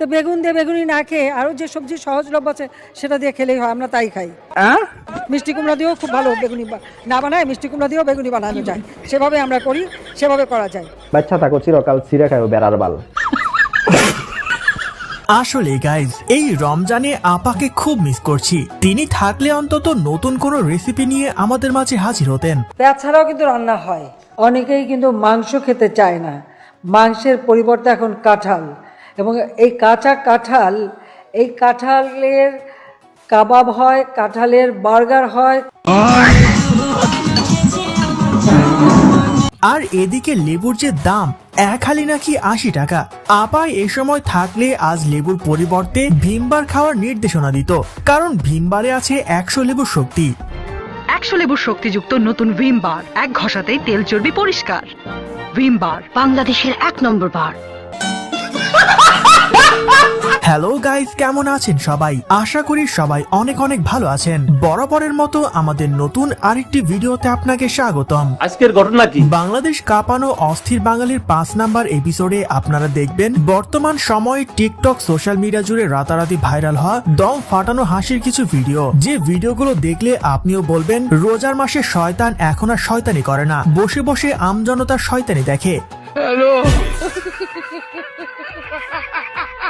তো বেগুন দিয়ে বেগুনি না খেয়ে আরও যে সবজি সহজলভ্য আছে সেটা দিয়ে খেলেই হয় আমরা তাই খাই। মিষ্টি কুমড়া দিয়েও খুব ভালো বেগুনি না বানায় মিষ্টি কুমড়া দিয়েও বেগুনি বানানো যায়। সেভাবে আমরা করি সেভাবে করা যায়। বাচ্চা থাকো চিরকাল ছিঁড়ে খায় বেড়ার বাল। আসলে গাইজ এই রমজানে আপাকে খুব মিস করছি। তিনি থাকলে অন্তত নতুন কোনো রেসিপি নিয়ে আমাদের মাঝে হাজির হতেন। তাছাড়াও কিন্তু রান্না হয়। অনেকেই কিন্তু মাংস খেতে চায় না। মাংসের পরিবর্তে এখন কাঁঠাল। এবং এই কাঁচা কাঁঠাল এই কাঁঠালের কাবাব হয় কাঁঠালের বার্গার হয়। আর এদিকে লেবুর যে দাম এক হালি নাকি আশি টাকা। আপা এ সময় থাকলে আজ লেবুর পরিবর্তে ভীমবার খাওয়ার নির্দেশনা দিত কারণ ভীমবারে আছে একশো লেবুর শক্তি। একশো লেবুর শক্তিযুক্ত নতুন ভিম বার এক ঘষাতেই তেল চর্বি পরিষ্কার। ভিম বার বাংলাদেশের এক নম্বর বার। হ্যালো গাইস কেমন আছেন সবাই? আশা করি সবাই অনেক অনেক ভালো আছেন। বরাবরের মতো আমাদের নতুন আরেকটি ভিডিওতে আপনাকে স্বাগতম। আজকের ঘটনা কি? বাংলাদেশ কাঁপানো অস্থির বাঙালির পাঁচ নাম্বার এপিসোডে আপনারা দেখবেন বর্তমান সময়ে টিকটক সোশ্যাল মিডিয়া জুড়ে রাতারাতি ভাইরাল হওয়া দম ফাটানো হাসির কিছু ভিডিও যে ভিডিওগুলো দেখলে আপনিও বলবেন রোজার মাসে শয়তান এখন আর শয়তানি করে না। বসে বসে আমজনতার শয়তানি দেখে।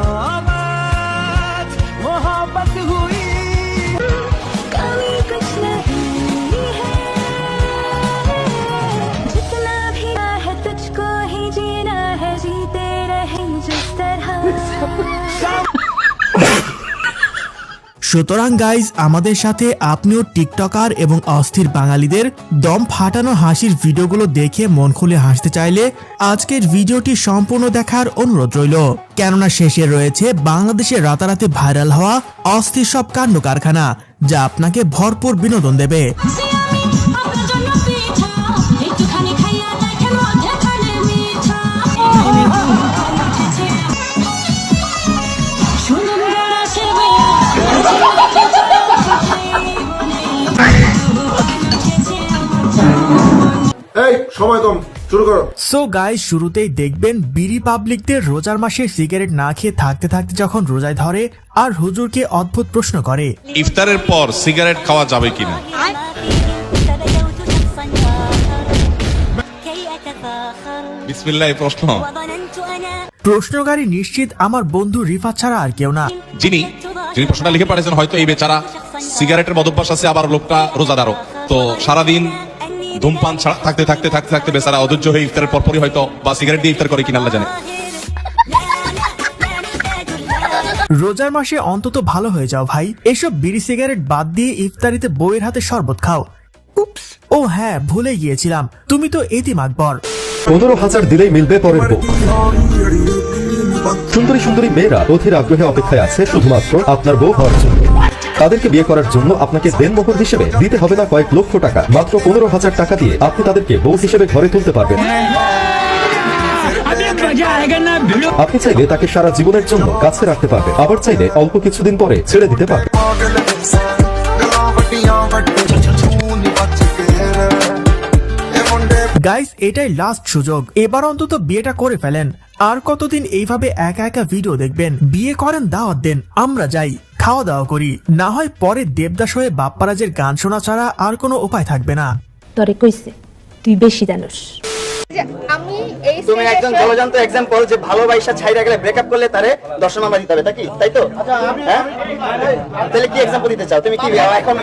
সুতরাং গাইজ আমাদের সাথে আপনিও টিকটকার এবং অস্থির বাঙালিদের দম ফাটানো হাসির ভিডিওগুলো দেখে মন খুলে হাসতে চাইলে আজকের ভিডিওটি সম্পূর্ণ দেখার অনুরোধ রইল। কেননা শেষে রয়েছে বাংলাদেশে রাতারাতি ভাইরাল হওয়া অস্থির সব কাণ্ড কারখানা যা আপনাকে ভরপুর বিনোদন দেবে। সো গাই শুরুতেই দেখবেন বিড়ি পাবলিকদের রোজার মাসে সিগারেট না খেয়ে থাকতে থাকতে যখন রোজায় ধরে আর হুজুরকে অদ্ভুত প্রশ্ন করে। ইফতারের পর সিগারেট খাওয়া যাবে কিনা? প্রশ্নকারী নিশ্চিত আমার বন্ধু রিফা ছাড়া আর কেউ না। যিনি যিনি প্রশ্নটা লিখে পাঠিয়েছেন হয়তো এই বেচারা সিগারেটের মদভ্যাস আছে আবার লোকটা রোজাদারও। তো সারাদিন ধূমপান ছাড়া থাকতে থাকতে থাকতে থাকতে বেচারা অধৈর্য হয়ে ইফতারের পরপরই হয়তো বা সিগারেট দিয়ে ইফতার করে কিনা আল্লাহ জানে। রোজার মাসে অন্তত ভালো হয়ে যাও ভাই। এসব বিড়ি সিগারেট বাদ দিয়ে ইফতারিতে বইয়ের হাতে শরবত খাও। ও হ্যাঁ ভুলে গিয়েছিলাম। তুমি তো এতিম আকবর পনেরো হাজার দিলেই মিলবে পরের বউ। সুন্দরী সুন্দরী মেয়েরা অধীর আগ্রহে অপেক্ষায় আছে, শুধুমাত্র আপনার বউ হওয়ার জন্য। তাদেরকে বিয়ে করার জন্য আপনাকে দেনমোহর হিসেবে দিতে হবে না কয়েক লক্ষ টাকা, মাত্র পনেরো হাজার টাকা দিয়ে আপনি তাদেরকে বউ হিসেবে ঘরে তুলতে পারবেন। আপনি চাইলে তাকে সারা জীবনের জন্য কাছে রাখতে পারবেন, আবার চাইলে অল্প কিছুদিন পরে ছেড়ে দিতে পারবেন। গাইস এটাই লাস্ট সুযোগ। এবার অন্তত বিয়েটা করে ফেলেন। আর কতদিন এইভাবে একা একা ভিডিও দেখবেন? বিয়ে করেন দাওয়াত দেন আমরা যাই। খাওয়া দাওয়া করি। না হয় পরে দেবদাস হয়ে বাপ্পারাজের গান শোনা ছাড়া আর কোনো উপায় থাকবে না। তরে কইছে তুই বেশি জানোস। আমি এই তুমি একজন জলজান্ত এক্সাম্পল যে ভালোবাসা ছাইরা গেলে ব্রেকআপ করলে তারে দশ নাম্বার দিতে হবে তাই তাই তো? হ্যাঁ? তাহলে কি এক্সাম্পল দিতে চাও? তুমি কি এখন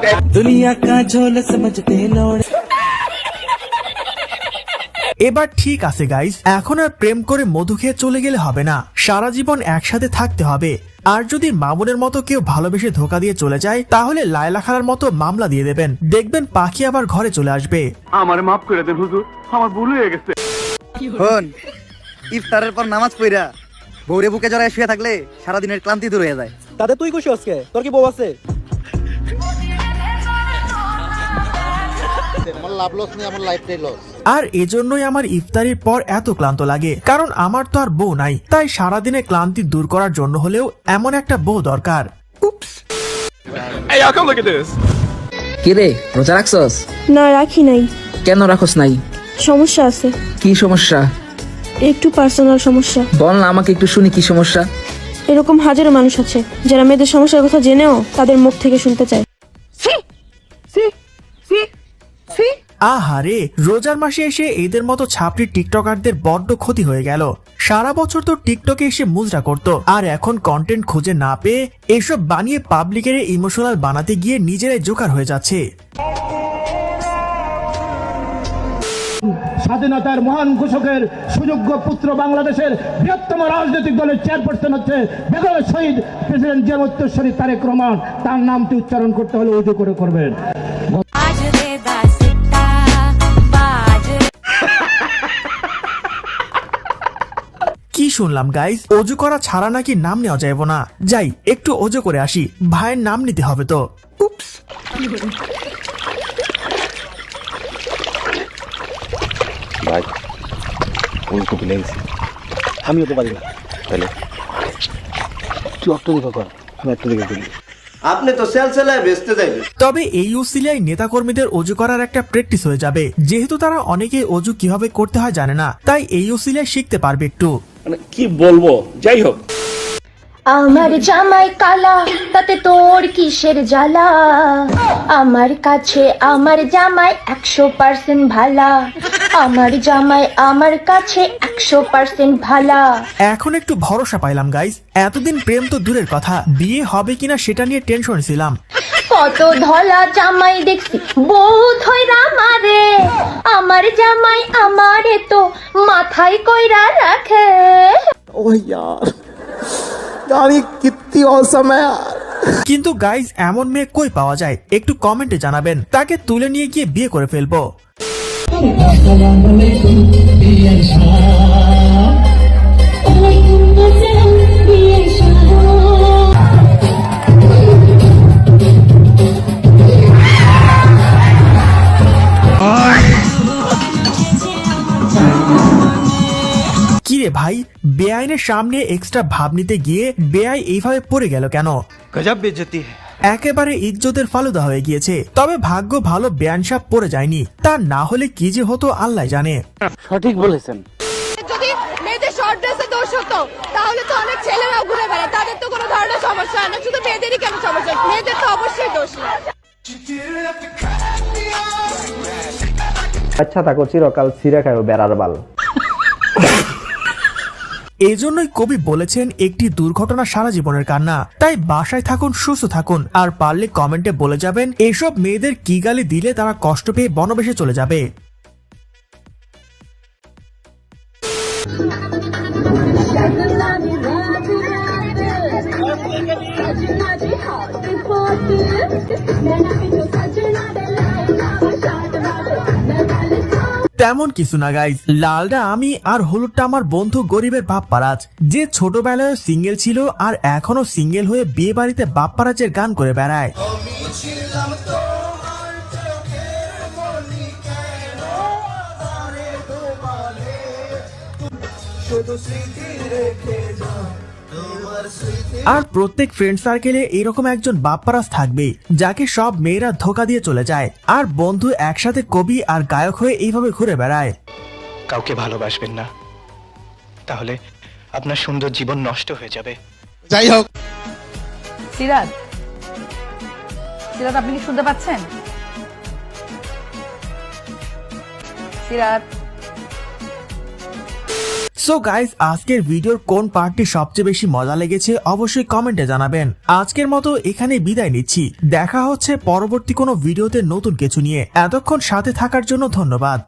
এবার ঠিক আছে গাইস এখন আর প্রেম করে মধু খেয়ে চলে গেলে হবে না। সারা জীবন একসাথে থাকতে হবে। আর যদি মামুনের মতো কেউ ভালোবেসে ধোকা দিয়ে চলে যায় তাহলে লায়লা খালার মতো মামলা দিয়ে দেবেন। দেখবেন পাখি আবার ঘরে চলে আসবে। আমার মাফ করে দেন হুজুর। আমার ভুল হয়ে গেছে। হন ইফতারের পর নামাজ পড়া। বউরে বুকে জড়ায় শুয়ে থাকলে সারাদিনের ক্লান্তি দূর হয়ে যায়। তাতে তুই খুশি আজকে তোর কি বউ আছে? আমার লাভ লস নেই আমার লাইফটাই লস আর এজন্যই আমার ইফতারির পর এত ক্লান্ত লাগে। কারণ আমার তো আর বউ নাই তাই সারাদিনে ক্লান্তি দূর করার জন্য হলেও এমন একটা বউ দরকার. কিরে রোজা রাখছস? না রাখি নাই। কেন রাখস নাই? সমস্যা আছে। কি সমস্যা? একটু পার্সোনাল সমস্যা। বল না আমাকে একটু শুনি কি সমস্যা। এরকম হাজারো মানুষ আছে যারা মেয়েদের সমস্যার কথা জেনেও তাদের মুখ থেকে শুনতে চায়। আহারে, রোজার মাসে এসে এদের মতো ছাপড়ি টিকটকারদের বড্ড ক্ষতি হয়ে গেল। সারা বছর তো টিকটকে এসে মুজরা করত। আর এখন কন্টেন্ট খুঁজে না পেয়ে এসব বানিয়ে পাবলিকের ইমোশনাল বানাতে গিয়ে নিজেরাই জোকার হয়ে যাচ্ছে। স্বাধীনতার মহান ঘোষকের সুযোগ্য পুত্র বাংলাদেশের বৃহত্তম রাজনৈতিক দলের চেয়ারপারসন হচ্ছে বেগম শহীদ প্রেসিডেন্ট জিয়া উত্তরসরী তারেক রহমান। তার নামটি উচ্চারণ করতে হলে উজু করে করবেন। শুনলাম গাইজ অজু করা ছাড়া নাকি নাম নেওয়া যাইব না। যাই একটু অজু করে আসি। ভাইয়ের নাম নিতে হবে তো। ভাই ওই তো ভুলে গেছি আমিও তো পারি না। তাহলে? তুই অটো কর আমি একটু করি। আপনি তো সেল বেচতে যাইবেন। তবে এই উসিলায় নেতাকর্মীদের অজু করার একটা প্র্যাকটিস হয়ে যাবে। যেহেতু তারা অনেকে অজু কীভাবে করতে হয় জানে না তাই এই উসিলায় শিখতে পারবে একটু। মানে কি বলব? যাই হোক। আমার জামাই কালা তাতে তোর কিসের জ্বালা? আমার কাছে আমার জামাই একশো পার্সেন্ট ভালা। আমার জামাই আমার কাছে একশো পার্সেন্ট ভালা। এখন একটু ভরসা পাইলাম গাইজ এতদিন প্রেম তো দূরের কথা। বিয়ে হবে কিনা সেটা নিয়ে টেনশন ছিলাম। কত ধলা জামাই দেখছি। বহুত হইরা মারে আমার জামাই আমারে তো মাথায় কইরা রাখে। ও ইয়ার আমি কিত্তি অসময় কিন্তু গাইজ এমন মেয়ে কই পাওয়া যায়? একটু কমেন্টে জানাবেন। তাকে তুলে নিয়ে গিয়ে বিয়ে করে ফেলব। আসসালামু আলাইকুম ভাই বেআইনের সামনে এক্সট্রা ভাব নিতে গিয়ে বেআই এইভাবে পড়ে গেল কেন? গজব বেজতি একেবারে ইজ্জতের ফালুদা হয়ে গিয়েছে। তবে ভাগ্য ভালো বেআইন সাপ পড়ে যায়নি। তা না হলে কি যে হতো আল্লাহ জানে। সঠিক বলেছেন। যদি মেয়েদের শর্ট ড্রেসে দোষ হতো তাহলে তো অনেক ছেলেরাও ঘুরে বেড়ায়। তাদের তো কোনো ধরনের সমস্যা হয় না। শুধু মেয়েদেরই কেন সমস্যা মেয়েদের তো অবশ্যই দোষ আচ্ছা থাকো চিরকাল সিরে খায় বেড়ার বাল। এজন্যই কবি বলেছেন, একটি দুর্ঘটনা সারা জীবনের কান্না। তাই বাসায় থাকুন, সুস্থ থাকুন, আর পারলে কমেন্টে বলে যাবেন, এসব মেয়েদের কি গালি দিলে তারা কষ্ট পেয়ে বনবেশে চলে যাবে। তেমন কিছু না গাইজ লালটা আমি আর হলুদটা আমার বন্ধু গরিবের বাপ পারাজ যে ছোটবেলায় সিঙ্গেল ছিল আর এখনও সিঙ্গেল হয়ে বিয়ে বাড়িতে বাপ পারাজের গান করে বেড়ায়। আর প্রত্যেক ফ্রেন্ড সার্কেলে এরকম একজন বাপ্পারাজ থাকবে যাকে সব মেয়েরা ধোকা দিয়ে চলে যায়। আর বন্ধু একসাথে কবি আর গায়ক হয়ে এইভাবে ঘুরে বেড়ায়। কাউকে ভালোবাসবেন না। তাহলে আপনার সুন্দর জীবন নষ্ট হয়ে যাবে। যাই হোক। সিরাজ সিরাজ আপনি কি শুনতে পাচ্ছেন? সিরাজ সো গাইস আজকের ভিডিওর কোন পার্টটি সবচেয়ে বেশি মজা লেগেছে অবশ্যই কমেন্টে জানাবেন। আজকের মতো এখানে বিদায় নিচ্ছি। দেখা হচ্ছে পরবর্তী কোনো ভিডিওতে নতুন কিছু নিয়ে। এতক্ষণ সাথে থাকার জন্য ধন্যবাদ।